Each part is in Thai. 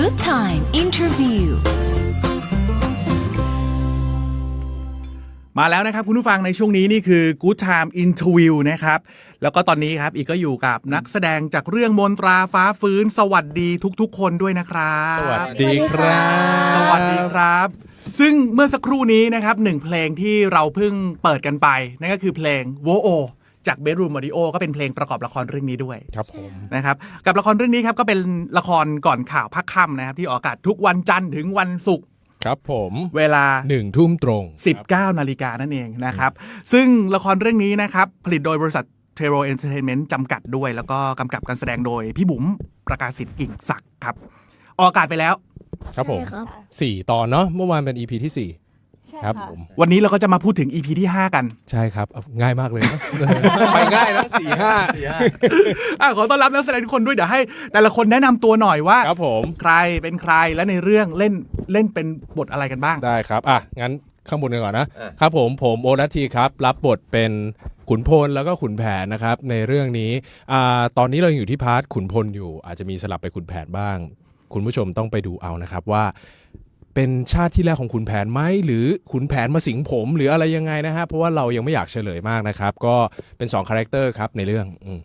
Good Time Interview มาแล้วนะครับคุณผู้ฟังในช่วงนี้นี่คือ Good Time Interview นะครับ แล้วก็ตอนนี้ครับอีกก็อยู่กับนักแสดงจากเรื่องมนตราฟ้าฟื้น สวัสดีทุกๆ คนด้วยนะครับ สวัสดีครับ สวัสดีครับ ซึ่งเมื่อสักครู่นี้นะครับหนึ่งเพลงที่เราเพิ่งเปิดกันไป นั่นก็คือเพลงโวโอ จาก Bedroom Audio ก็เป็นเพลงประกอบละครเรื่องนี้ด้วยครับผมนะครับกับละครเรื่องนี้ครับก็เป็นละครก่อนข่าวพักค่ำนะครับ ที่ออกอากาศทุกวันจันทร์ถึงวันศุกร์ครับผมเวลาหนึ่งทุ่มตรง 19 นาฬิกานั่นเองนะครับ ซึ่งละครเรื่องนี้นะครับ ผลิตโดยบริษัทเทโรเอนเตอร์เทนเมนต์จำกัดด้วย แล้วก็กำกับการแสดงโดยพี่บุ๋มประกาศสิทธิ์กิ่งศักดิ์ครับ ออกอากาศไปแล้ว ครับผมใช่ครับสี่ตอนเนาะเมื่อวานเป็น EP ที่ สี่ครับผมวันนี้เราก็จะมาพูดถึง EP ที่ 5 กันใช่ครับเอาง่ายมากเลยนะ ไปง่ายนะสี่ห้าอะขอต้อนรับนักแสดงทุกคนด้วยเดี๋ยวให้ แต่ละคนแนะนำตัวหน่อยว่า ครับผมใครเป็นใครและในเรื่องเล่นเล่นเป็นบทอะไรกันบ้าง ได้ครับอะงั้นข้างบนกันก่อนนะครับผมผมโอนัททีครับ รับบทเป็นขุนพลแล้วก็ขุนแผนนะครับ ในเรื่องนี้อ่าตอนนี้เราอยู่ที่พาร์ทขุนพลอยู่ อาจจะมีสลับไปขุนแผนบ้าง คุณผู้ชมต้องไปดูเอานะครับว่า เป็นชาติที่แรกของขุนแผนไหมหรือขุนแผนมาสิงผมหรืออะไรยังไงนะฮะเพราะว่าเรายังไม่อยากเฉลยมากนะครับ ก็เป็น2คาแรคเตอร์ครับในเรื่องอืม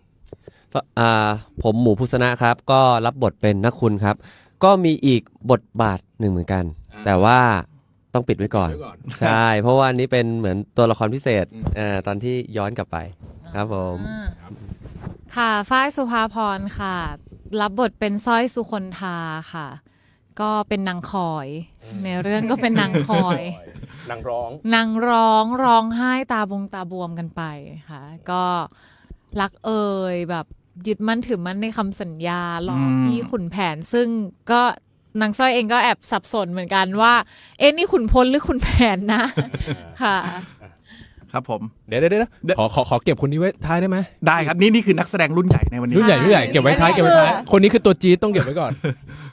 อ่าผมหมูพุษนะครับ ก็รับบทเป็นนักคุณครับ ก็มีอีกบทบาทหนึ่งเหมือนกัน แต่ว่าต้องปิดไว้ก่อนปิดไว้ก่อนใช่ เพราะว่าอันนี้เป็นเหมือนตัวละครพิเศษอ่าตอนที่ย้อนกลับไปครับผม ค่ะฝ้ายสุภาพรค่ะ รับบทเป็นสร้อยสุคนทาค่ะ ก็เป็นนางคอย ในเรื่องก็เป็นนางคอย นางร้อง นางร้องร้องไห้ตาบงตาบวมกันไปค่ะ ก็รักเอ่ยแบบยึดมั่นถือมั่นในคำสัญญาหลอกอืมพี่ขุนแผนซึ่งก็นางสร้อยเองก็แอบสับสนเหมือนกันว่า เอ๊ะนี่ขุนพลหรือขุนแผนนะ ค่ะ ครับผมเดี๋ยวเดี๋ยวเดี๋ยวเดี๋ยวขอขอขอเก็บคนนี้ไว้ท้ายได้ไหมได้ครับนี่นี่คือนักแสดงรุ่นใหญ่ในวันนี้รุ่นใหญ่รุ่นใหญ่เก็บไว้ท้ายเก็บไว้ท้ายคนนี้คือตัวจี๊ดต้องเก็บไว้ก่อน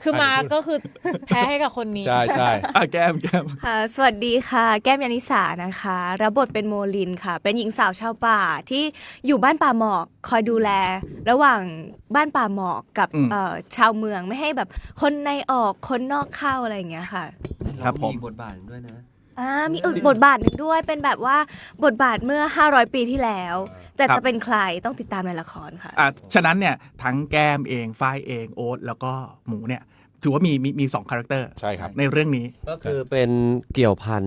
คือมาก็คือแพ้ให้กับคนนี้ ใช่ใช่อะแก้มแก้มค่ะสวัสดีค่ะ แก้มยานิสานะคะรับบทเป็นโมลินค่ะ เป็นหญิงสาวชาวป่าที่อยู่บ้านป่าหมอกคอยดูแล ระหว่างบ้านป่าหมอกกับเอ่อชาวเมืองไม่ให้แบบคนในออกคนนอกเข้าอะไรอย่างเงี้ยค่ะ ครับผมบทบาทด้วยนะ อ่ามีอีกบทบาทหนึ่งด้วยเป็นแบบว่าบทบาทเมื่อ 500 ปีที่แล้ว แต่ครับ จะเป็นใครต้องติดตามในละครค่ะ อะฉะนั้นเนี่ยทั้งแก้มเองฝ้ายเองโอ๊ตแล้วก็หมูเนี่ยถือว่ามีมีมีสองคาแรคเตอร์ใช่ครับ ในเรื่องนี้ ก็คือเป็นเกี่ยวพัน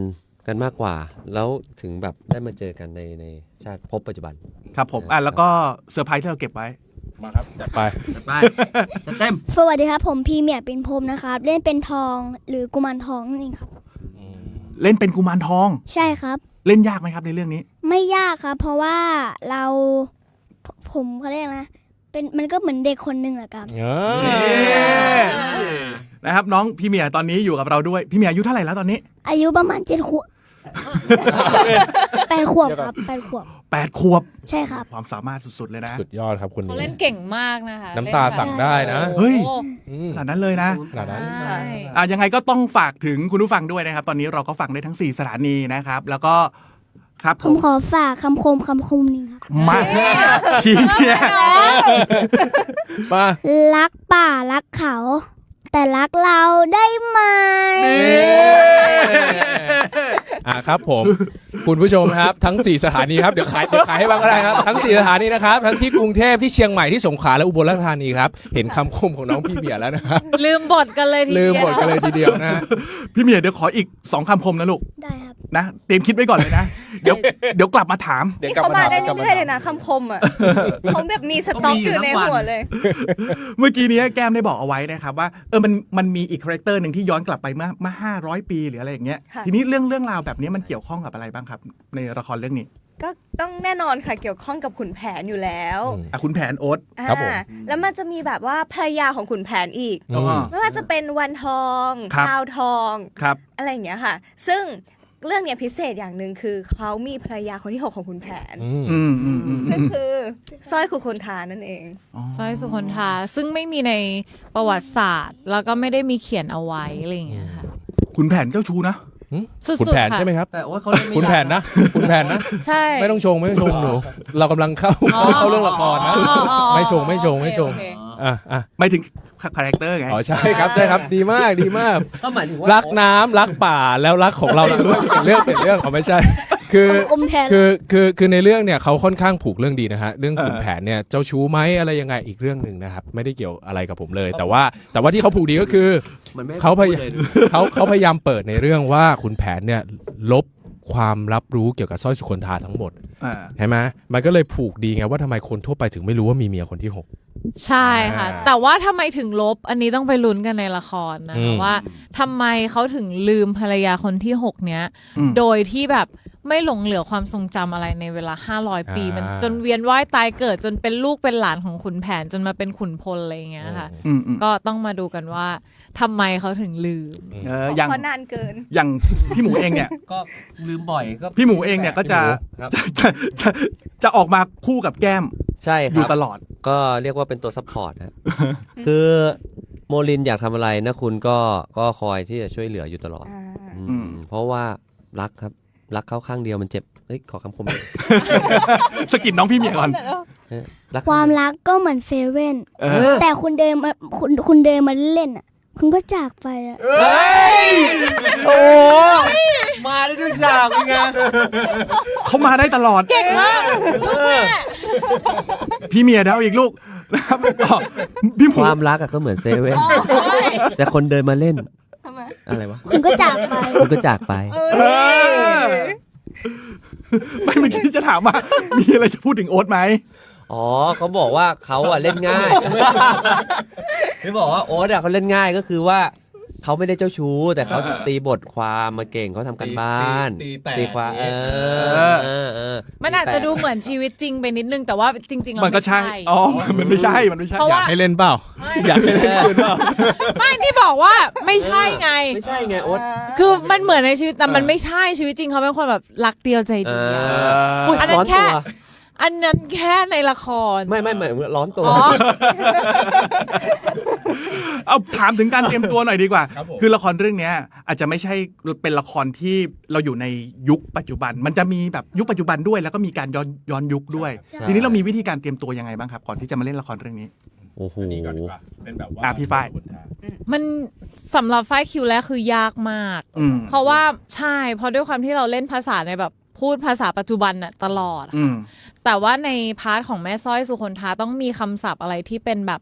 กันมากกว่า แล้วถึงแบบได้มาเจอกันในในชาติภพปัจจุบัน ครับผมอะแล้วก็เซอร์ไพรส์ที่เราเก็บไว้ มาครับจัดไปไปเต็ม สวัสดีครับ ผมพีเมียเป็นพรมนะครับ เล่นเป็นทองหรือกุมารทองนั่นเองครับ เล่นเป็นกุมารทอง ใช่ครับ เล่นยากไหมครับในเรื่องนี้ ไม่ยากครับ เพราะว่าเราผผมเขาเรียกนะ เป็นมันก็เหมือนเด็กคนหนึ่งแหละครับนะครับน้องพี่เมียตอนนี้อยู่กับเราด้วย พี่เมียอายุเท่าไหร่แล้วตอนนี้ อายุประมาณเจ็ดขวบแปดขวบครับแปดขวบ แปดขวบ ใช่ครับ ความสามารถสุด ๆ เลยนะ สุดยอดครับคนเขานี้ เล่นเก่งมากนะคะน้ำตาสั่งได้นะ เฮ้ย โอ้อืมขนาดนั้นเลยนะ ขนาดนั้น ใช่ อะยังไงก็ต้องฝากถึงคุณผู้ฟังด้วยนะครับ ตอนนี้เราก็ฟังได้ทั้ง 4 สถานีนะครับ แล้วก็ครับผมขอฝากคำคมคำคมหนึ่งครับ มาพี่เมียมารักป่ารักเขา แต่รักเราได้ไหมอ่าครับผม คุณผู้ชมครับทั้ง 4 สถานีครับเดี๋ยวขายเดี๋ยวขายให้บ้างก็ได้ครับทั้ง 4 สถานีนะครับ ทั้งที่กรุงเทพที่เชียงใหม่ที่สงขลาและอุบลราชธานีครับ เห็นคำคมของน้องพี่เบียร์แล้วนะครับลืมบทกันเลยทีลืเดีมยวหมดกันเลยทีเดียวนะฮะพี่เมียเดี๋ยวขออีกสองคำคมนะลูกได้ครับ นะเตรียมคิดไว้ก่อนเลยนะ เดี๋ยวเดี๋ยวกลับมาถาม เดี๋ยวนี่กลับเขามามาถามได้กลับมาเรื่อยๆเลยถาม นะคำคมอะเขาแบบมีสต็อกอยู่ในหัวเลย เมื่อกี้นี้แก้มได้บอกเอาไว้นะครับว่าเออมันมันมีอีกคาแรคเตอร์หนึ่งที่ย้อนกลับไปเมื่อเมื่อห้าร้อยปีหรืออะไรอย่างเงี้ยค่ะ ทีนี้เรื่องเรื่องราวแบบนี้มันเกี่ยวข้องกับอะไรบ้างครับ ในละครเรื่องนี้ก็ต้องแน่นอนค่ะเกี่ยวข้องกับขุนแผนอยู่แล้วอืม อะคุณแผนโอ๊ตครับผม อ่าแล้วมันจะมีแบบว่าภรรยาของขุนแผนอีก อืม ไม่ว่าจะเป็นวันทองครับดาวทอง ครับ อะไรอย่างเงี้ยค่ะ ซึ่ง เรื่องเนี้ยพิเศษอย่างหนึ่งคือเขามีภรรยาคนที่หกของขุนแผนอืมอืมอืมอืมซึ่งคือสร้อยขุนคนทานั่นเอง สร้อยสุคนทาซึ่งไม่มีในประวัติศาสตร์ แล้วก็ไม่ได้มีเขียนเอาไว้อะไรอย่างเงี้ยค่ะ คุณแผนเจ้าชู้นะ สุดคุณๆแผนค่ะ ใช่ไหมครับ แต่ว่าเขาเล่นไม่คุณแผนนะ คุณแผนนะ ใช่ ไม่ต้องชงไม่ต้องชงหนู เรากำลังเข้าอ๋อ เข้าเรื่องละครนะ อ๋ออ๋ออ๋อไม่ชงไม่ชงไม่ชง โอเคโอเค อะอะไม่ถึงคาแรคเตอร์ไง อ๋อใช่ครับใช่ครับดีมากดีมาก ก็หมายถึงว่ารักน้ำรักป่าแล้วรักของเราด้วยเป็นเรื่องเป็นเรื่องเขาไม่ใช่ คืออมแทน คือคือคือในเรื่องเนี่ยเขาค่อนข้างผูกเรื่องดีนะฮะเรื่องขุนเออแผนเนี่ยเจ้าชู้ไหมอะไรยังไงอีกเรื่องหนึ่งนะครับไม่ได้เกี่ยวอะไรกับผมเลย แต่ว่าแต่ว่าที่เขาผูกดีก็คือ มันไม่เขาพยายาม พูดลเขาเขาพยายามเปิดในเรื่องว่าขุนแผนเนี่ยลบความรับรู้เกี่ยวกับสร้อยสุคนธาทั้งหมดอ่า ใช่ไหมมันก็เลยผูกดีไงว่าทำไมคนทั่วไปถึงไม่รู้ว่ามีเมียคนที่หก ใช่ค่ะ อ่า แต่ว่าทำไมถึงลบ อันนี้ต้องไปลุ้นกันในละครนะอืคะม ว่าทำไมเขาถึงลืมภรรยาคนที่ 6 เนี้ย อืม โดยที่แบบไม่หลงเหลือความทรงจำอะไรในเวลา 500 ปีมันจนเวียนว่ายตายเกิดจนเป็นลูกเป็นหลานของขุนแผนจนมาเป็นขุนพลอะไรอย่างเงี้ยค่ะ อืมอืมก็ต้องมาดูกันว่าทำไมเขาถึงลืม เอออย่างเพราะนานเกิน อย่างพี่หมูเองเนี่ย ก็ลืมบ่อยก็พี่หมูเองเนี่ยก็จะครับ จะจะ จะออกมาคู่กับแก้มใช่คอยู่รับตลอด ก็เรียกว่าเป็นตัวซัพพอร์ตนะคือโมลินอยากทำอะไรนะคุณก็ก็คอยที่จะช่วยเหลืออยู่ตลอด อ่าอืมอืมเพราะว่ารักครับ รักเขาข้างเดียวมันเจ็บเฮ้ยขอคำคมหน่อยสกิดน้องพี่เมียก่อนเฮ้ยรักความรักก็เหมือนเฟเว่นเออ แต่คุณเดินมาคุณคุณเดินมาเล่นอะ คุณก็จากไปอะโอ้มาได้ด้วยฉากเป็นไง เขามาได้ตลอด เก่งมากลูกแม่พี่เมียเดาอีกลูกนะครับก็พี่หมูความรักอะก็เหมือนเซเว่นแต่คนเดินมาเล่น ทำไมอะไรวะคุณก็จากไปคุณก็จากไปเออไม่เมื่อกี้จะถามว่า มีอะไรจะพูดถึงโอ๊ตไหม อ๋อเขาบอกว่าเขาอะเล่นง่าย ที่บอกว่าโอ๊ตอะเขาเล่นง่ายก็คือว่า เขาไม่ได้เจ้าชู้ แต่เขาตีบทความมาเก่งเขาทำกันบ้านตีแตกตีความเออเออเออมันอาจจะดูเหมือนชีวิตจริงไปนิดนึงแต่ว่าจริงๆเรามันก็ใช่ อ๋อ มันไม่ใช่ มันไม่ใช่ เพราะอยาว่ากให้เล่นเปล่า อยากให้เล่นคืนเปล่า ไม่นี่บอกว่าไม่ใช่ไง ไม่ใช่ไงโอ๊ตคือมันเหมือนในชีวิตแต่มันไม่ใช่ชีวิตจริงเขาเป็นคนแบบรักเดียวใจเดียวอุ๊ยอันนั้นร้อนแค่ตัว อันนั้นแค่ในละคร ไม่ไม่ไม่ร้อนตัวอ๋อเอาถามถึงการเตรียมตัวหน่อยดีกว่า ครับผม คือละครเรื่องเนี้ยอาจจะไม่ใช่เป็นละครที่เราอยู่ในยุคปัจจุบัน มันจะมีแบบยุคปัจจุบันด้วย แล้วก็มีการย้อนย้อนยุคด้วย ใช่ ทีนี้เรามีวิธีการเตรียมตัวยังไงบ้างครับ ก่อนที่จะมาเล่นละครเรื่องนี้ โอ้โหอันนี้ก่อนดีกว่าเป็นแบบว่าอะพี่ฝ้าย มันสำหรับฝ้ายคิวแรกคือยากมาก อืม เพราะว่าใช่เพราะด้วยความที่เราเล่นภาษาในแบบ พูดภาษาปัจจุบันน่ะตลอดอืมแต่ว่าในพาร์ทของแม่สร้อยสุคนทาต้องมีคำศัพท์อะไรที่เป็นแบบ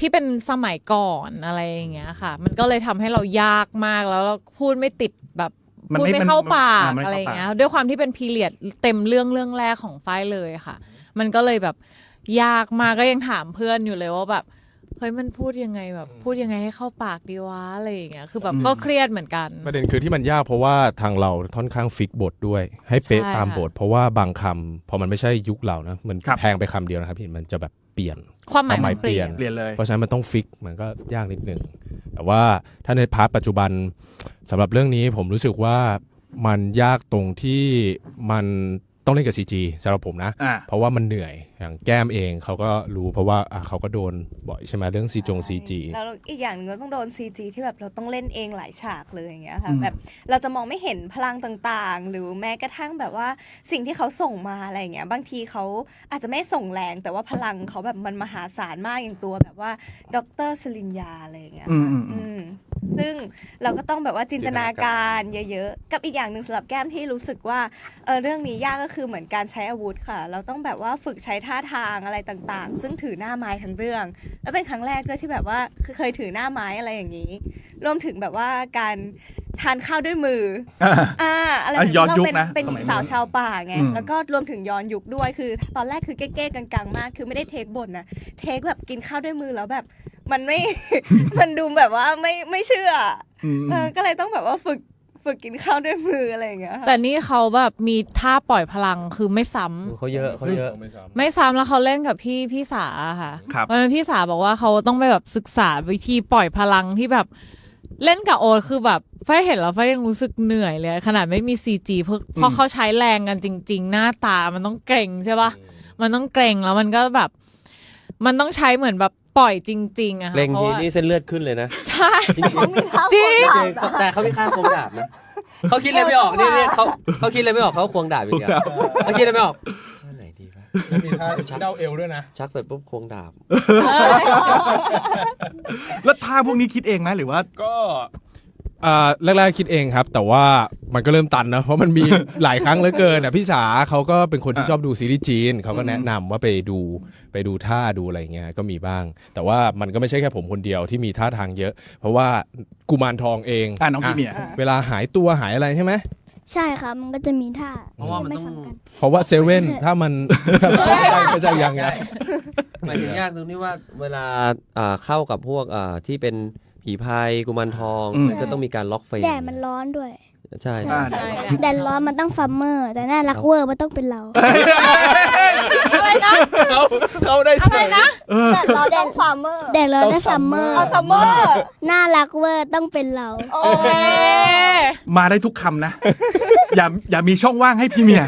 ที่เป็นสมัยก่อนอะไรอย่างเงี้ยค่ะ มันก็เลยทำให้เรายากมากแล้วเราพูดไม่ติดแบบมันพูดไม่ไม่มันเข้าปากอ่ามันไม่อะไรเข้าอย่างเงี้ยปากด้วยความที่เป็นพีเรียดเต็มเรื่องเรื่องแรกของฝ้ายเลยค่ะ มันก็เลยแบบยากมากก็ยังถามเพื่อนอยู่เลยว่าแบบ เฮ้ยมันพูดยังไงแบบ พูดยังไงให้เข้าปากดีวะอะไรอย่างเงี้ยคือแบบก็เครียดเหมือนกัน ประเด็นคือที่มันยากเพราะว่าทางเราค่อนข้างฟิกบทด้วย ให้เป๊ะใช่ตามค่ะบท เพราะว่าบางคำพอมันไม่ใช่ยุคเรานะมันครับแพงไปคำเดียวนะครับพี่มันจะแบบเปลี่ยนความหมายความหมายมันเปลี่ยนเปเปลี่ยนเลยเพราะฉะนั้นมันต้องฟิกมันก็ยากนิดนึงแต่ว่าถ้าในพาร์ทปัจจุบันสำหรับเรื่องนี้ผมรู้สึกว่ามันยากตรงที่มัน ต้องเล่นกับ CG สำหรับผมนะ อ่า เพราะว่ามันเหนื่อยอย่างแก้มเองเขาก็รู้เพราะว่าอะเขาก็โดนบ่อยใช่ไหมเรื่องซีจง CG แล้วอีกอย่างหนึงเราต้องโดน CG ที่แบบเราต้องเล่นเองหลายฉากเลยอย่างเงี้ยค่ะอืม แบบเราจะมองไม่เห็นพลังต่างๆ หรือแม้กระทั่งแบบว่าสิ่งที่เขาส่งมาอะไรอย่างเงี้ยบางทีเขาอาจจะไม่ส่งแรง แต่ว่าพลังเขาแบบมันมหาศาลมากอย่างตัวแบบว่าดรสลินยาอะไรอย่างเงี้ยอืมค่ะอืมอืมอืม ซึ่งเราก็ต้องแบบว่าจินตนาการเยอะๆ กับอีกอย่างหนึ่งสำหรับแก้มที่รู้สึกว่าเออเรื่องนี้ยากก็คือเหมือนการใช้อาวุธค่ะ เราต้องแบบว่าฝึกใช้ท่าทางอะไรต่างๆ ซึ่งถือหน้าไม้ทั้งเรื่อง แล้วเป็นครั้งแรกด้วยที่แบบว่าคือเคยถือหน้าไม้อะไรอย่างนี้ รวมถึงแบบว่าการทานข้าวด้วยมืออ่าอ่าอะไรอะย้อนยุคเราเป็นนะเป็นหญิงสมัยสาวนู้นชาวป่าไงอืมแล้วก็รวมถึงย้อนยุคด้วย คือ ตอนแรกคือเก๊ๆกังๆ มาก คือไม่ได้เทคบทนะ เทคแบบกินข้าวด้วยมือแล้วแบบ มันไม่ มันดูแบบว่าไม่ไม่เชื่ออืมเออก็เลยต้องแบบว่าฝึกฝึกกินข้าวด้วยมืออะไรอย่างเงี้ยค่ะแต่นี่เขาแบบมีท่าปล่อยพลังคือไม่ซ้ำเขาเยอะเขาเยอะไม่ซ้ำแล้วเขาเล่นกับพี่พี่สาอะค่ะครับ วันนั้นพี่สาบอกว่าเขาต้องไปแบบศึกษาวิธีปล่อยพลังที่แบบเล่นกับโอตคือแบบไฟเห็นแล้วไฟยังรู้สึกเหนื่อยเลย ขนาดไม่มีซีจีเพราะเพราะเขาใช้แรงกันจริง ๆ หน้าตามันต้องเกรงใช่ปะมันต้องเกรงแล้วมันก็แบบ มันต้องใช้เหมือนแบบ ปล่อยจริงๆอะค่ะเล็งเพราะทีว่านี่เส้นเลือดขึ้นเลยนะ ใช่จริงเขามีเท้าจริงคนๆดาบแต่เขาไม่ฆ่าควงดาบนะเขาคิดอะไรไม่ออกนี่นี่เขาเขาคิดอะไรไม่ออกเขาควงดาบอย่างเดียวเขาคิดอะไรไม่ออกท่าไหนดีวะแล้วมีท่าเด้าเอวด้วยนะ ชักเสร็จปุ๊บควงดาบ แล้วท่าพวกนี้คิดเองไหมหรือว่า ก็ อ่าแรกๆคิดเองครับ แต่ว่ามันก็เริ่มตันนะเพราะมันมีหลายครั้งเหลือเกินอะพี่สาเขาก็เป็นคนที่อะชอบดูซีรีส์จีนเขาก็อืมแนะนำว่าไปดูไปดูท่าดูอะไรอย่างเงี้ยก็มีบ้าง แต่ว่ามันก็ไม่ใช่แค่ผมคนเดียวที่มีท่าทางเยอะ เพราะว่ากุมารทองเองอะน้องพี่เมีย เวลาหายตัวหายอะไรใช่ไหมใช่ครับ มันก็จะมีท่าเพราะว่ามันไม่ต้อง ซ้ำกัน เพราะว่าเซเว่นถ้ามัน ไม่ใช่ยังไง หมายถึงยากตรงที่ว่าเวลาอ่าเข้ากับพวกอ่าที่เป็น ผีพายกุมารทองอืม มันก็ต้องมีการล็อกเฟรมแดดมันร้อนด้วย ใช่ อ่าใช่แดดร้อนมันต้องฟัมเมอร์ แต่น่ารักเวอร์มันต้องเป็นเรา อะไรนะเขาเขาได้อะไรนะแต่เราต้องฟาร์มเมอร์แดดร้อนได้ฟัมเมอร์ เอาซัมเมอร์น่ารักเวอร์ต้องเป็นเรา โอเคมาได้ทุกคำนะ อย่าอย่ามีช่องว่างให้พี่เมีย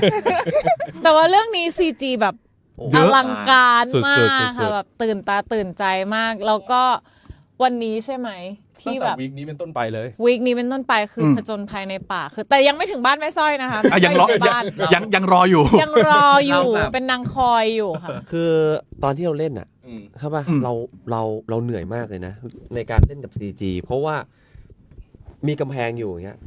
แต่ว่าเรื่องนี้ CG แบบโอ้อลังการสุดมาๆกสุดค่ะๆแบบตื่นตาตื่นใจมาก แล้วก็ วันนี้ใช่ไหมตั้งที่แต่แบบวีคนี้เป็นต้นไปเลย วีคนี้เป็นต้นไปคืออม ผจญภัยในป่า คือ แต่ยังไม่ถึงบ้านแม่สร้อยนะคะอะยังรอไม่ถึยังบ้านยังยังรออยู่ ยังรออยู่เราแบบ เป็นนางคอยอยู่ค่ะ คือตอนที่เราเล่นอะอืมใช่ป่ะอืม เราเราเราเหนื่อยมากเลยนะ ในการเล่นกับ CG เพราะว่ามีกำแพงอยู่อย่างเงี้ย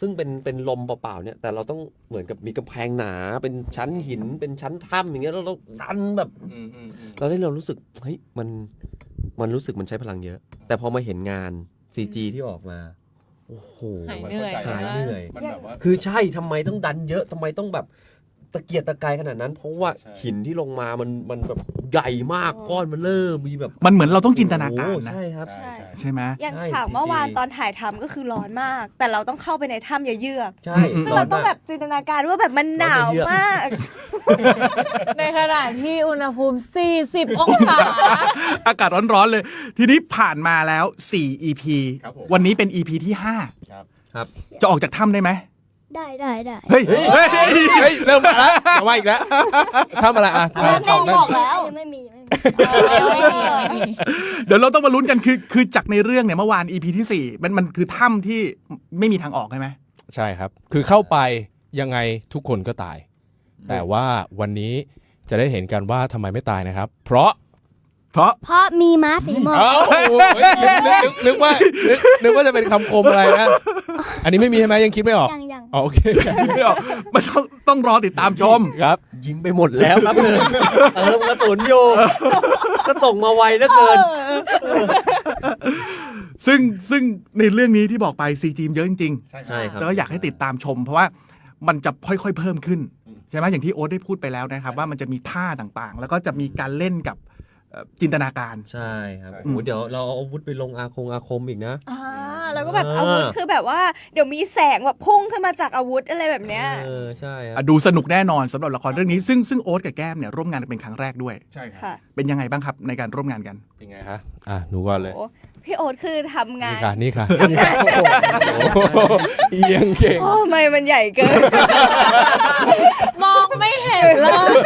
ซึ่งเป็นเป็นลมเปล่าๆเนี่ย แต่เราต้องเหมือนกับมีกำแพงหนา เป็นชั้นหินเป็นชั้นถ้ำอย่างเงี้ยแล้วเราดันแบบเราเล่นเรารู้สึกเฮ้ยมัน มันรู้สึกมันใช้พลังเยอะ แต่พอมาเห็นงาน CG ที่ออกมา โอ้โห หายเหนื่อย หายเหนื่อย มันแบบว่า คือใช่ทำไมต้องดันเยอะทำไมต้องแบบ ตะเกียกตะกายขนาดนั้น เพราะว่าใช่ หินที่ลงมามันมันแบบใหญ่มากก้อนมันเริ่มมีแบบมันเหมือนเราต้องจินตนาการโอ้นะ ใช่ครับ ใช่ ใช่ใช่ไหม อย่างใช่ฉาก CG เมื่อวานตอนถ่ายทำก็คือร้อนมาก แต่เราต้องเข้าไปในถ้ำเยือกใช่อืมๆซึ่งเราต้องแบบจินตนาการว่าแบบมันหนาวมาก ในขณะที่อุณหภูมิ 40 องศา อากาศร้อนๆเลย ทีนี้ผ่านมาแล้ว 4 EP ครับผม วันนี้เป็น EP ที่ ครับครับ5จะออกจากถ้ำได้ไหม ได้ได้ได้เฮ้ยเฮ้ยเฮ้ยเริ่มมาแล้วมาอีกแล้วทำอะไรอะเริ่มทำบอกแล้วไม่มีไม่มีไม่มีไม่มีเดี๋ยวเราต้องมาลุ้นกันคือคือจากในเรื่องเนี่ยเมื่อวาน EP ที่ 4 มันมันคือถ้ำที่ไม่มีทางออกใช่ไหมใช่ครับ คือเข้าไปยังไงทุกคนก็ตาย แต่ว่าวันนี้จะได้เห็นกันว่าทำไมไม่ตายนะครับ เพราะเพราะเพราะมีม้าสีม่วงเอ้าเฮ้ยนึกนึกนึกว่านึกนึกว่าจะเป็นคำคมอะไรนะ อันนี้ไม่มีใช่ไหมยังคิดไม่ออกยังยังอ๋อโอเคไม่ออกมันต้องต้องรอติดตามชมครับ ยิงไปหมดแล้วครับเลยเติมกระสุนอยู่ก็ส่งมาไวเหลือเกิน ซึ่งซึ่งในเรื่องนี้ที่บอกไปซีจีมเยอะจริงใช่คๆรับ แล้วก็อยากให้ติดตามชม เพราะว่ามันจะค่อยๆเพิ่มขึ้น ใช่ไหมอย่างที่โอ๊ตได้พูดไปแล้วนะครับ ว่ามันจะมีท่าต่างๆ แล้วก็จะมีการเล่นกับเอ่อจินตนาการ ใช่ครับใช่โอ้โหเดี๋ยวเราเอาอาวุธไปลงอาคงอาคมอีกนะ อ่า แล้วก็แบบอ่าอาวุธคือแบบว่าเดี๋ยวมีแสงแบบพุ่งขึ้นมาจากอาวุธอะไรแบบเนี้ยเออใช่ครับอะดูสนุกแน่นอนสำหรับละครเรื่องนี้ซึ่งซึ่งโอ๊ตกับแก้มเนี่ยร่วมงานกันเป็นครั้งแรกด้วยใช่ครับค่ะเป็นยังไงบ้างครับในการร่วมงานกันเป็นไงฮะอะหนูก่อนเลยโอ้พี่โอ๊ตคือทำงานี่นค่ะนี่ค่ะ นี่ค่ะโอ้โหเอียงเก่ง โอ้ไม่มันใหญ่เกิน มอง ไม่เห็นเลย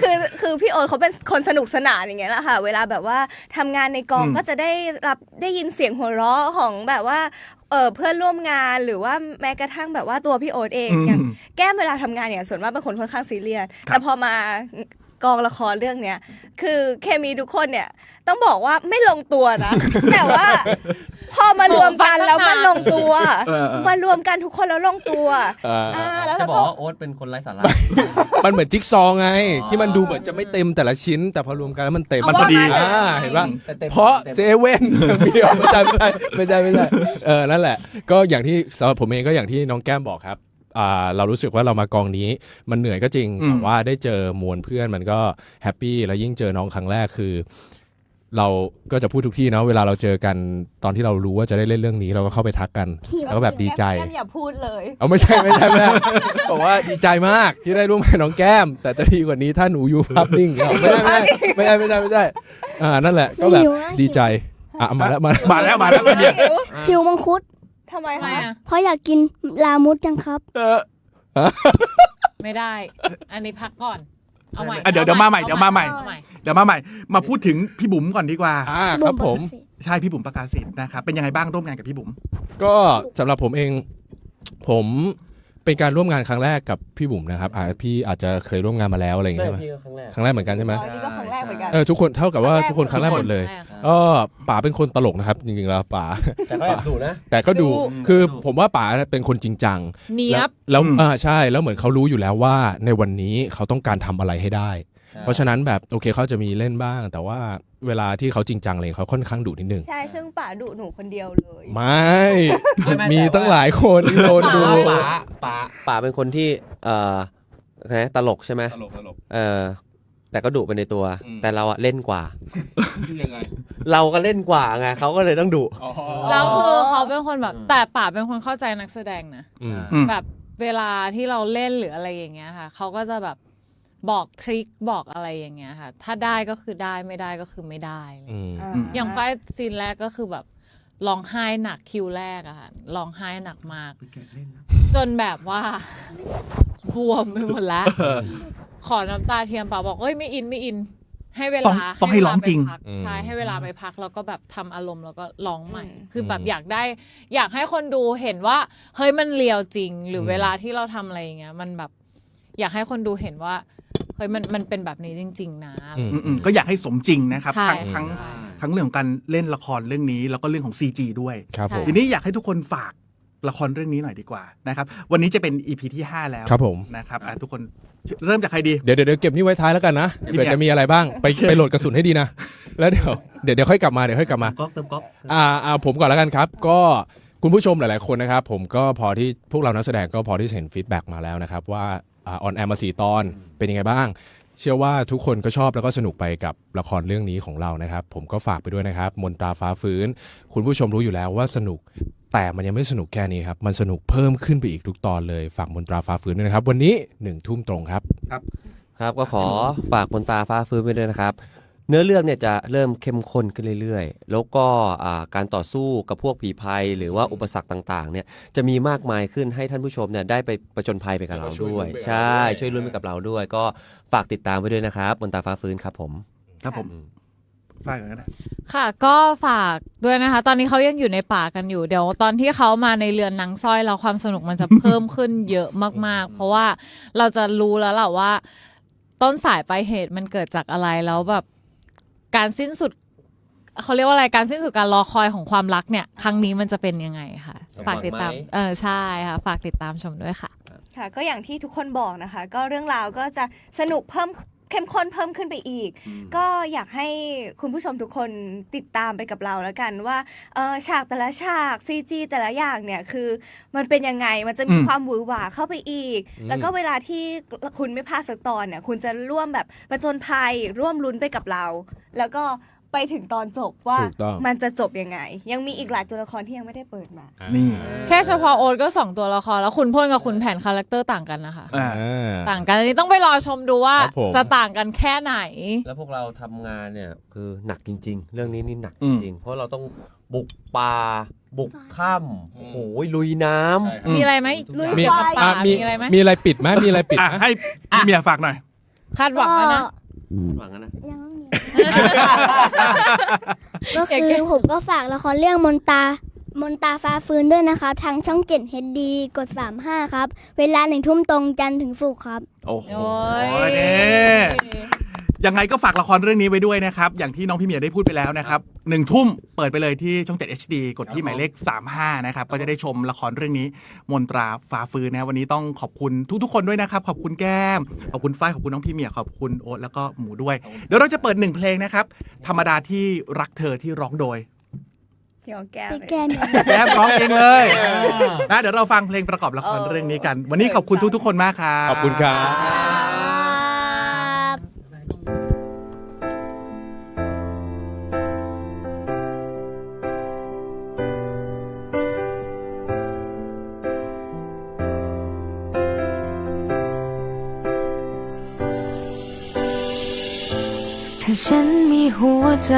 คือคือพี่โอ๊ตเขาเป็นคนสนุกสนานอย่างเงี้ยแหละค่ะ เวลาแบบว่าทำงานในกองอืมก็จะได้รับได้ยินเสียงหัวเราะของแบบว่าเออเพื่อนร่วมงานหรือว่าแม้กระทั่งแบบว่าตัวพี่โอ๊ตเองอืมอย่างแก้มเวลาทำงานเนี่ยส่วนมากเป็นคนค่อนข้างซีเรียสครับแต่พอมา กองละครเรื่องเนี้ยคือเคมีทุกคนเนี่ยต้องบอกว่าไม่ลงตัวนะ แต่ว่า พอมารวมกันแล้วมันลงตัวเออเออมารวมกันทุกคนแล้วลงตัวเออเออ่าอแล้วจะเราบอกก็ว่าโอ๊ตเป็นคนไร้สาระ มันเหมือนจิ๊กซอว์ไงอ๋อที่มันดูเหมือนจะไม่เต็มแต่ละชิ้น แต่พอรวมกันแล้วมันเต็มมันพอดี อ่าเห็นป่ะแต่ต็มเพราะต็ม เซเว่นไม่ใช่ไม่ใช่ไม่ใช่ไม่ใช่เออนั่นแหละ ก็อย่างที่สำหรับผมเองก็อย่างที่น้องแก้มบอกครับอ่า เรารู้สึกว่าเรามากองนี้มันเหนื่อยก็จริงอืมแต่ว่าได้เจอมวลเพื่อนมันก็แฮปปี้แล้วยิ่งเจอน้องครั้งแรกคือเราก็จะพูดทุกที่เนาะเวลาเราเจอกันตอนที่เรารู้ว่าจะได้เล่นเรื่องนี้เราก็เข้าไปทักกัน แล้วก็แบบดีใจแก้มอย่าพูดเลยเอาไม่ใช่ไม่ใช่ไม่ใช่บอกว่าดีใจมากที่ได้ร่วมงานน้องแก้ม แต่จะดีกว่านี้ถ้าหนูอยู่ภาพนิ่งครับไม่ใช่ไม่ใช่ไม่ใช่ไม่ใช่ไม่ใช่อ่านั่นแหละก็แบบหิวนะดีใจอะมาแล้วมามาแล้วมาแล้วพี่เมียหิวมังคุด ทำไมทำไมคะอะเพราะอยากกินลามุดจังครับ เออไม่ได้ อันนี้พักก่อน เอาใหม่อะเดี๋ยวเดี๋ยวมาใหม่เดี๋ยวมาใหม่ เอาใหม่ เดี๋ยวมาใหม่ มาพูดถึงพี่บุ๋มก่อนดีกว่า อ่าครับผม ใช่พี่บุ๋มประกาศสิทธิ์นะครับเป็นยังไงบ้างร่วมงานกับพี่บุ๋ม ก็สำหรับผมเอง ผม เป็นการร่วมงานครั้งแรกกับพี่บุ๋มนะครับอ่าพี่อาจจะเคยร่วมงานมาแล้วอะไรอย่างไม่เงี้ยใช่ไหมพี่ก็ครั้งแรก ครั้งแรกเหมือนกันใช่ไหมอ๋อนี่ก็ครั้งแรกเหมือนกัน เออทุกคนเท่ากับว่าทุกคนครั้งแรกหมดเลยแรกค่ะก็ป๋าเป็นคนตลกนะครับจริงๆแล้วป๋า แต่ก็แอบดุนะ แต่ก็ดูดู คือดูผมว่าป๋าเป็นคนจริงจังเนียบ แล้วอืมอ่าใช่แล้วเหมือนเขารู้อยู่แล้วว่าในวันนี้เขาต้องการทำอะไรให้ได้ เพราะฉะนั้นแบบโอเคเขาจะมีเล่นบ้าง แต่ว่า เวลาที่เขาจริงจังเลยเขาค่อนข้างดุนิดนึง ใช่ซึ่งป่าดุหนูคนเดียวเลยไม่ ไม่ไม่ มีแต่ว่าตั้งหลายคนที่โดนดู ป๋าป๋าป๋าเป็นคนที่เอ่อไงตลกใช่ไหมตลกตลก เออแต่ก็ดุไปในตัว อืม แต่เราอะเล่นกว่า ยังไงเราก็เล่นกว่าไงเขาก็เลยต้องดุแล้วคือเขาเป็นคนแบบแต่ป่าเป็นคนเข้าใจนักแสดงนะ อืม อืม แบบเวลาที่เราเล่นหรืออะไรอย่างเงี้ยค่ะ เขาก็จะแบบ บอกทริคบอกอะไรอย่างเงี้ยค่ะ ถ้าได้ก็คือได้ไม่ได้ก็คือไม่ได้อะไรอย่างเงี้ยอืมอย่างไฟท์ซีนแรกก็คือแบบร้องไห้หนักคิวแรกอะค่ะร้องไห้หนักมาก จนแบบว่าบวมไปหมดแล้ว ขอน้ำตาเทียมป่าบอกเอ้ยไม่อินไม่อิน ให้เวต้องลาต้องให้ร้องจริงเวลาไปพักอืมใช่ให้เวลาไปพักแล้วก็แบบทำอารมณ์แล้วก็ร้องใหม่อืมคือแบบอืมอยากได้ อยากให้คนดูเห็นว่า เฮ้ยมันเลียวจริง หรืออมเวลาที่เราทำอะไรอย่างเงี้ย มันแบบ อยากให้คนดูเห็นว่า เฮ้ยมันมันเป็นแบบนี้จริง ๆ นะอะไรอืมอืมๆก็อยากให้สมจริงนะครับ ใช่ทั้งทั้งใช่ ทั้งเรื่องของการเล่นละครเรื่องนี้แล้วก็เรื่องของ CG ด้วย ครับผม ทีนี้อยากให้ทุกคนฝากละครเรื่องนี้หน่อยดีกว่านะครับ วันนี้จะเป็น EP ที่ 5 แล้วครับผม นะครับอะทุกคนเริ่มจากใครดี เดี๋ยวเดี๋ยวเดี๋ยวเก็บนี่ไว้ท้ายแล้วกันนะพี่เผื่อเบียร์จะมีอะไรบ้างไปไปโหลดกระสุนให้ดีนะ แล้วเดี๋ยวเดี๋ยวเดี๋ยวค่อยกลับมาเดี๋ยวค่อยกลับมา ก๊อกเติมก๊อก อ่าอ่าผมก่อนแล้วกันครับ ก็คุณผู้ชมหลาย ๆ คนนะครับ ผมก็พอที่พวกเรานักแสดงก็พอที่จะเห็นฟีดแบ็กมาแล้วนะครับ ว่า ออนแอร์มาสี่ตอนเป็นยังไงบ้าง เชื่อว่าทุกคนก็ชอบแล้วก็สนุกไปกับละครเรื่องนี้ของเรานะครับ ผมก็ฝากไปด้วยนะครับ มนตราฟ้าฟื้น คุณผู้ชมรู้อยู่แล้วว่าสนุกแต่มันยังไม่สนุกแค่นี้ครับ มันสนุกเพิ่มขึ้นไปอีกทุกตอนเลยฝากมนตราฟ้าฟื้นด้วยนะครับ วันนี้หนึ่งทุ่มตรงครับครับก็ขอฝากบนตาฟ้าฟื้นไปด้วยนะครับ เนื้อเรื่องเนี่ยจะเริ่มเข้มข้นขึ้นเรื่อยๆ แล้วก็อ่าการต่อสู้กับพวกผีภัย หรือว่าอุปสรรคต่างๆเนี่ยจะมีมากมายขึ้นให้ท่านผู้ชมเนี่ยได้ไปประจนภัยไปกับเราแล้วก็ช่วยด้วยลุ้นไปกับเราใช่ด้วยช่วยลุ้นไปกับเราด้วย ก็ฝากติดตามไว้ด้วยนะครับบนตาฟ้าฟื้นครับผมครับผมอืมฝากกันนะค่ะ ก็ฝากด้วยนะคะ ตอนนี้เขายังอยู่ในป่ากันอยู่เดี๋ยว ตอนที่เขามาในเรือนนางสร้อยแล้วความสนุกมันจะเพิ่มขึ้นเยอะมาก ๆ เพราะว่าเราจะรู้แล้วแหละว่า ต้นสายปลายเหตุมันเกิดจากอะไรแล้วแบบ การสิ้นสุดเขาเรียกว่าอะไรการสิ้นสุดการรอคอยของความรักเนี่ย ครั้งนี้มันจะเป็นยังไงค่ะ ฝากติดตามหวังไหมเออใช่ค่ะ ฝากติดตามชมด้วยค่ะ ค่ะ ก็อย่างที่ทุกคนบอกนะคะ ก็เรื่องราวก็จะสนุกเพิ่ม เข้มข้นเพิ่มขึ้นไปอีก ก็อยากให้คุณผู้ชมทุกคนติดตามไปกับเราแล้วกันว่าเออฉากแต่ละฉาก CG แต่ละอย่างเนี่ยคือมันเป็นยังไงมันจะมีอืมความหวือหวาเข้าไปอีกอืมแล้วก็เวลาที่คุณไม่พลาดสักตอนเนี่ยคุณจะร่วมแบบประจนภัยร่วมลุ้นไปกับเรา แล้วก็ ไปถึงตอนจบว่าถูกต้อง มันจะจบยังไง ยังมีอีกหลายตัวละครที่ยังไม่ได้เปิดมา นี่ แค่เฉพาะโอ๊ตก็สองตัวละคร แล้วคุณพ่นกับคุณแผนคาแรคเตอร์ต่างกันนะคะ อ่า อ่าต่างกันอันนี้ต้องไปรอชมดูว่าครับผม จะต่างกันแค่ไหน แล้วพวกเราทำงานเนี่ยคือหนักจริง ๆ เรื่องนี้นี่หนักอืจมริง ๆ เพราะเราต้องบุกป่า บุกถ้ำโอ้โหลุยน้ำ ใช่ครับ มีอะไรไหมลุยมีไฟ อะมี มีอะไรไหมมีอะไรปิดไหมมีอะไรปิดอะไหมให้พี่เมียฝากหน่อย คาดหวังไว้นะ หวังนะ ยังไม่มี ก็คือผมก็ฝากละครเรื่องมนตามนตาฟ้าฟื้นด้วยนะครับ ทางช่องเจ็ดเฮดดีกดสามห้าครับ เวลาหนึ่งทุ่มตรงจันทร์ถึงศุกร์ครับ โอ้โหโอ้ย เนี่ย ยังไงก็ฝากละครเรื่องนี้ไว้ด้วยนะครับ อย่างที่น้องพี่เมียได้พูดไปแล้วนะครับหนึ่งทุ่มเปิดไปเลยที่ช่อง 7 HD กดที่หมายเลข 35 นะครับ ก็จะได้ชมละครเรื่องนี้ มนตราฟ้าฟื้นนะวันนี้ต้องขอบคุณทุกๆ คนด้วยนะครับ ขอบคุณแก้ม ขอบคุณฝ้ายขอบคุณน้องพี่เมียขอบคุณโอ๊ตแล้วก็หมูด้วย เดี๋ยวเราจะเปิดหนึ่งเพลงนะครับ ธรรมดาที่รักเธอที่ร้องโดยเดี๋ยวแก้วพี่เลยแก้มแก้มร้องเองเลยนะเดี๋ยวเราฟังเพลงประกอบละครเรื่องนี้กัน วันนี้ขอบคุณทุกๆ คนมากครับ ขอบคุณครับครับ ถ้าฉันมีหัวใจ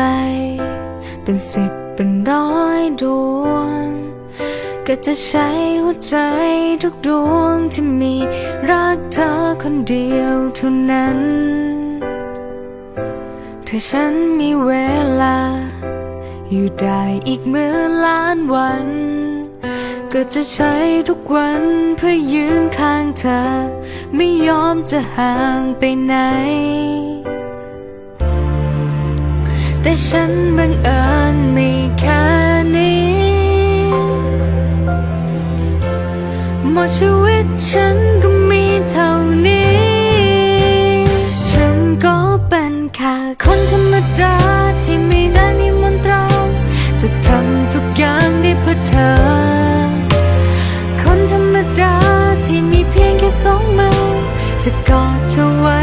เป็นสิบเป็นร้อยดวง ก็จะใช้หัวใจทุกดวงที่มีรักเธอคนเดียวเท่านั้น ถ้าฉันมีเวลา อยู่ได้อีกหมื่นล้านวัน ก็จะใช้ทุกวันเพื่อยืนข้างเธอ ไม่ยอมจะห่างไปไหน แต่ฉันบังเอิญมีแค่นี้หมดชีวิตฉันก็มีเท่านี้ ฉันก็เป็นแค่คนธรรมดาที่ไม่ได้มีมนตราแต่ทำทุกอย่างได้เพื่อเธอ คนธรรมดาที่มีเพียงแค่สองมือจะกอดเธอไว้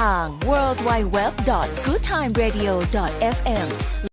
ทาง worldwideweb.goodtimeradio.fm